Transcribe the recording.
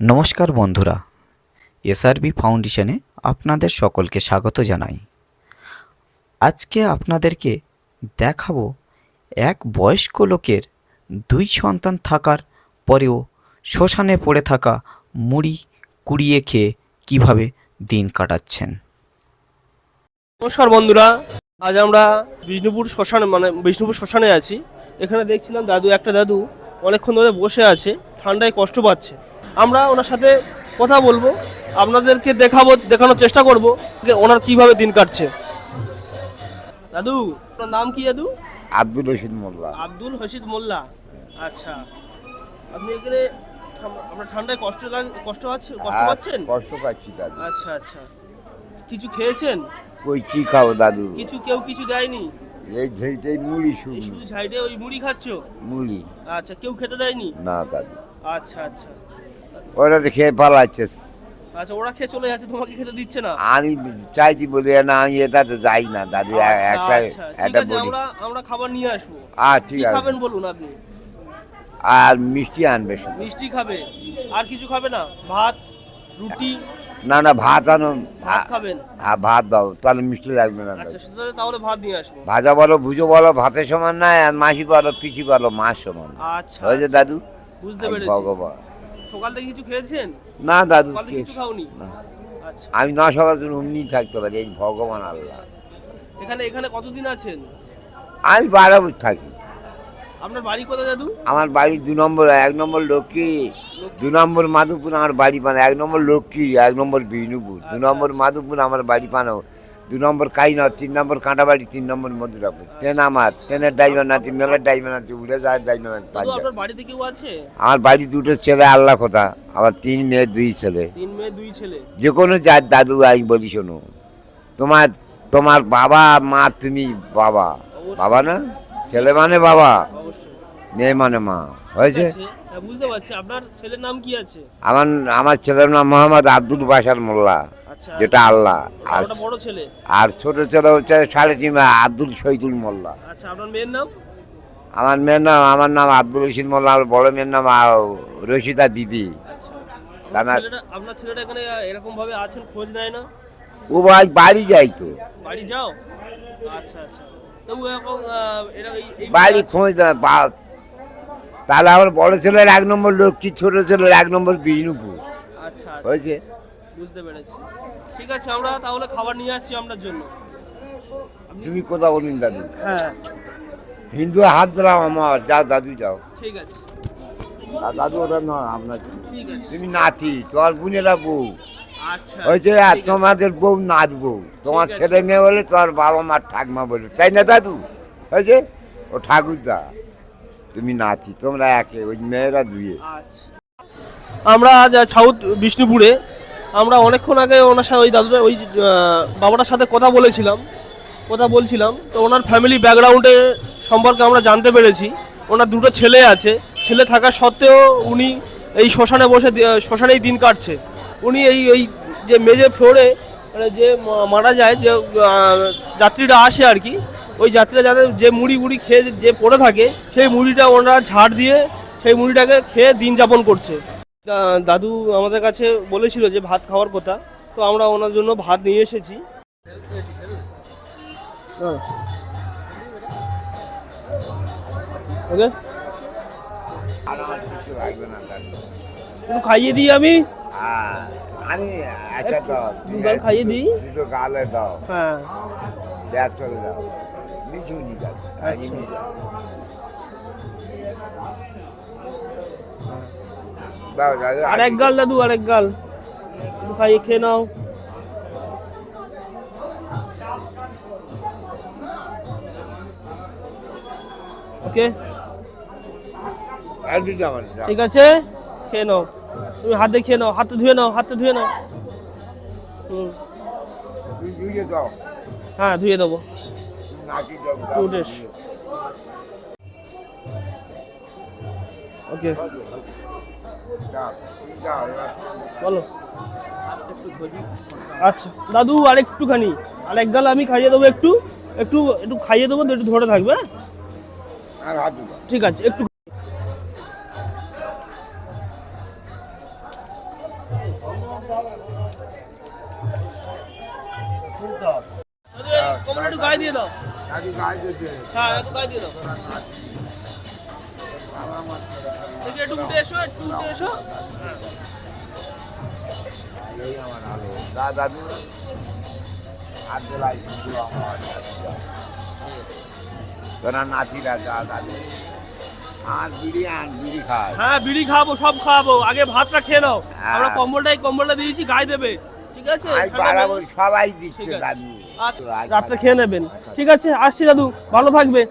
নমস্কার বন্ধুরা, এসআরবি ফাউন্ডেশনে আপনাদের সকলকে স্বাগত জানাই। আজকে আপনাদেরকে দেখাবো এক বয়স্ক লোকের দুই সন্তান থাকার পরেও শ্মশানে পড়ে থাকা মুড়ি কুড়িয়ে খেয়ে কীভাবে দিন কাটাচ্ছেন। নমস্কার বন্ধুরা, আজ আমরা বিষ্ণুপুর শ্মশানে মানে বিষ্ণুপুর শ্মশানে আছি। এখানে দেখছিলাম দাদু, একটা দাদু অনেকক্ষণ ধরে বসে আছে, ঠান্ডায় কষ্ট পাচ্ছে। আমরা ওনার সাথে কথা বলব আপনাদেরকে দেখাবো দেখানোর চেষ্টা করব যে ওনার কীভাবে দিন কাটছে। দাদু আপনার নাম কি দাদু? আব্দুল রশিদ মোল্লা। আব্দুল হসিদ মোল্লা। আচ্ছা। আপনি এখানে আপনার ঠান্ডায় কষ্ট লাগ কষ্ট আছে কষ্ট পাচ্ছেন? কষ্ট পাচ্ছি দাদু। আচ্ছা আচ্ছা। কিছু খেয়েছেন? কই কি খাও দাদু? কিছু কেউ কিছু দেয়নি? এই ঝেইটাই মুড়ি শুকনো শুধু ঝাইডে ওই মুড়ি খাচ্ছ? মুড়ি। আচ্ছা কেউ খেতে দেয়নি? না দাদু। আচ্ছা আচ্ছা। ওরা তো খেয়ে পালাচ্ছে। আচ্ছা ওরা খেয়ে চলে যাচ্ছে তোমাকে খেতে দিচ্ছে না? আমি চাইছি বলি না আমি এটা তো যাই না দাদু আচ্ছা, একটা আচ্ছা, একটা বলি। আমরা আমরা খাবার নিয়ে আসব। আর ঠিক আছে। খাবেন বলুন আপনি? আর মিষ্টি আনবে মিষ্টি খাবে। আর কিছু খাবে না? ভাত রুটি? না না ভাত আনো। ভাত খাবেন? হ্যাঁ ভাত দাও তাহলে মিষ্টি লাগবে না আচ্ছা তাহলে ভাত নিয়ে আসব। ভাজা বলো ভুজো বলো ভাতের সমান না আর মাসি বলো পিসি বলো মাছ সমান। আচ্ছা হয়েছে আচ্ছা, দাদু? বুঝতে পেরেছি। ভগবান। সকাল থেকে কিছু খেয়েছেন? না দাদু সকাল থেকে কিছু খাওনি? না। আচ্ছা। আমি না সকাল অমনি থাকতে পারি এই ভগবান আল্লাহ। এখানে এখানে কতদিন আছেন? আমি বারাবর থাকি। আপনার বাড়ি কোথায় দাদু? আমার বাড়ি দু নম্বর এক নম্বর লক্ষ্মী দু নম্বর মাধবপুর আমার বাড়ি পানো এক নম্বর লক্ষ্মী এক নম্বর বিষ্ণুপুর দু আচ্ছা, নম্বর মাধবপুর আমার বাড়ি পানো দু নম্বর কাইনর তিন নম্বর কাঁটাবাড়ি তিন নম্বর মধুরাপুর। ট্রেন আমার ট্রেনের ড্রাইভার নাতি মেলার ড্রাইভার নাতি উড়ে যায় ড্রাইভার নাতি আপনার বাড়িতে কেউ আছে? আমার বাড়ি দুটো ছেলে আল্লাহ কথা আমার তিন মেয়ে দুই ছেলে। তিন মেয়ে দুই ছেলে? যে কোনো যার দাদু আমি বলি শোনো। তোমার তোমার বাবা মা তুমি বাবা। বাবা না? ছেলে মানে বাবা। মেয়ে মানে মা। হয়েছে? হ্যাঁ, বুঝতে পারছি। আপনার ছেলের নাম কি আছে? আমার আমার ছেলের নাম মোহাম্মদ আব্দুল বাসার মোল্লা। যেটা আল্লাহ। আর বড় ছেলে? আর ছোট ছেলে হচ্ছে সাড়ে তিন আব্দুল শহীদুল মোল্লা। আচ্ছা আপনার মেয়ের নাম? আমার মেয়ের নাম আমার নাম আব্দুল রশিদ মোল্লা আর বড় মেয়ের নাম রশিদা দিদি। আচ্ছা। আপনার ছেলেটা এখানে এরকম ভাবে আছেন খোঁজ নেয় না? ও ভাই বাড়ি যাই তো। বাড়ি যাও? আচ্ছা আচ্ছা। বাড়ি খোঁজ তাহলে আমার বড় ছেলের এক নম্বর লক্ষ্মী ছোট ছেলের এক নম্বর বিষ্ণুপুর? আচ্ছা আচ্ছা, হয়েছে? বুঝতে পেরেছি। ঠিক আছে আমরা তাহলে খাবার নিয়ে আসছি আপনার জন্য। তুমি কোথা বলুন দাদু। হ্যাঁ। হিন্দু হাত দিলাম আমার যাও দাদু যাও। ঠিক আছে। দাদু ওটা না আপনার ঠিক আছে। তুমি নাতি তোমার বোনেরা বউ। আচ্ছা হয়েছে আর তোমাদের বউ নাচ বউ। তোমার ছেলে মেয়ে বলে তোমার বাবা মার ঠাকমা বলে। তাই না দাদু? হয়েছে ও ঠাকুরদা। তুমি নাতি তোমরা একে ওই মেয়েরা দুয়ে। আচ্ছা। আমরা আজ সাউথ বিষ্ণুপুরে আমরা অনেকক্ষণ আগে ওনার সাথে ওই দাদুটা ওই বাবাটার সাথে কথা বলেছিলাম। কথা বলছিলাম। তো ওনার ফ্যামিলি ব্যাকগ্রাউন্ডে সম্পর্কে আমরা জানতে পেরেছি। ওনার দুটো ছেলে আছে। ছেলে থাকা সত্ত্বেও উনি এই শ্মশানে বসে শ্মশানেই দিন কাটছে। উনি এই এই যে মেজে ফ্লোরে মানে যে মারা যায়, যে যাত্রীরা আসে আর কি, ওই যাত্রীরা যাদের যে মুড়ি মুড়ি খেয়ে যে পড়ে থাকে, সেই মুড়িটা ওনারা ঝাড় দিয়ে, সেই মুড়িটাকে খেয়ে দিন যাপন করছে। দাদু আমাদের কাছে বলেছিল যে ভাত খাওয়ার কথা তো আমরা ওনার জন্য ভাত নিয়ে এসেছি। হ্যাঁ। খাইয়ে দিই আমি? হ্যাঁ, আমি আচ্ছা দাও খাইয়ে দিই দুটো গালে দাও। হ্যাঁ। ব্যাগ চলে দাও। মিঠু নি যাও আর এক গাল দাদু আর এক গাল। খাইয়ে খেয়ে নাও। ওকে। ঠিক আছে? খেয়ে নাও। তুমি হাতে খেয়ে নাও, হাতে ধুয়ে নাও, হাতে ধুয়ে নাও। হুম। হ্যাঁ ধুয়ে দেবো। ওকে বলো। আচ্ছা দাদু আর একটুখানি আর এক আমি খাইয়ে দেবো একটু একটু একটু খাইয়ে দেবো, একটু ধরে থাকবে হ্যাঁ? দাও ঠিক আছে, একটু এই কম্বলটা গায়ে দিয়ে দাও। হ্যাঁ গায়ে দিয়ে দাও। দেখি একটু উঠে এসো একটু উঠে এসো দাদু আব্দুল্লাহ কিন্তু আমার তোরা নাতিরা যা দাদু আর বিড়ি আন বিড়ি খায় হ্যাঁ বিড়ি খাব সব খাওয়াবো আগে ভাতটা খেয়ে নাও। হ্যাঁ। আমরা কম্বলটাই কম্বলটা দিয়েছি গায়ে দেবে। ঠিক আছে? সবাই দিচ্ছে দাদু। আচ্ছা, রাত্রে খেয়ে নেবেন। ঠিক আছে? আসছি দাদু। ভালো থাকবে।